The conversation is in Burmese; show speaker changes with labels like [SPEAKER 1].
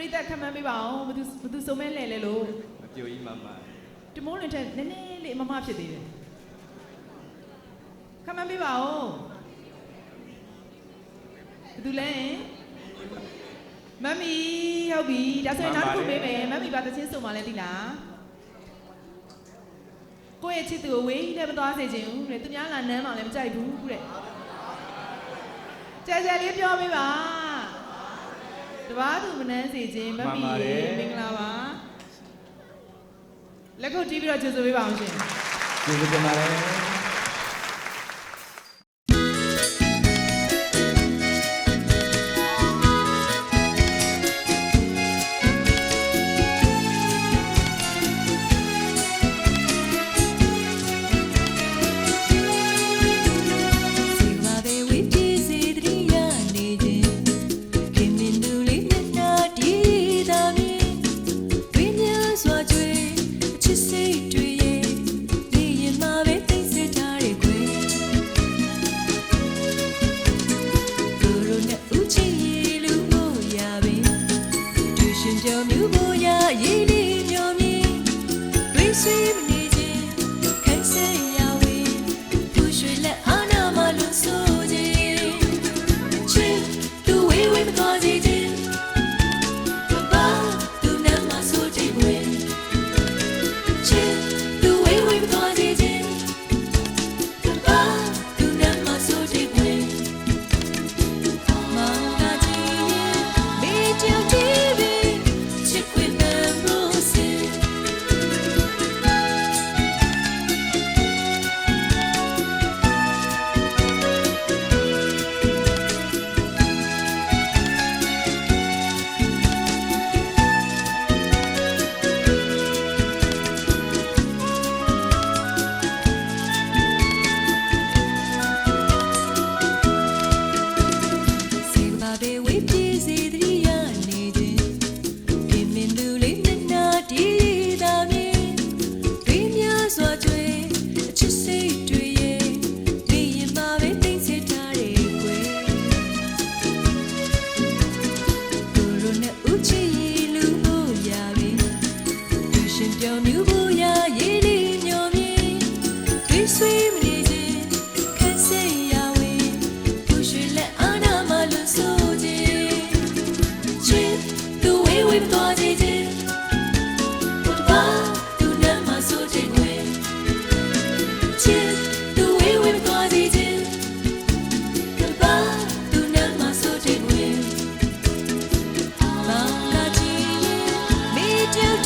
[SPEAKER 1] ပြိသက်ခန့်မှန်းပေးပါအောင်ဘသူဘသူစုံမဲလဲလဲလို့
[SPEAKER 2] မပြိုကြီးမမ
[SPEAKER 1] တမိုးလွင်ထက်နည်းနည်းလေးအမမဖြစ်သေးတယ်ခန့်မှန်းပေးပါဦးဘသူလဲမမ်မီဟုတ်ပြီဒါဆိုရင်နောက်တစ်ခုပေးမယ်မမ်မီပါသချင်းစုံမလဲသိလားကိုယ့်ရဲ့ချစ်သူကိုဝေးနဲ့မသွားစေချင်ဘူးတဲ့သူများလာနမ်းမှလည်းမကြိုက်ဘူးတဲ့ကြဲကြဲလေးပြောပေးပါ တပားသူမနှမ်းစေခြင်းမမ်မီရေမင်္ဂလာပါလက်ခုပ်တီးပြီးတော့ကျေးဇူးပေးပါအောင်ရှင်
[SPEAKER 2] ကျေးဇူးတင်ပါတယ်
[SPEAKER 3] тоді ပြောင်မြူဘူးရရည်ဒီညိုမြင်တွေးဆွေးမနေခြင်းခက်စိတ်ရဝေးသူရွှေလက်အာနာမလွတ်ဆိုခြင်းချစ်သူဝေးဝေးမတော်ခြင်း you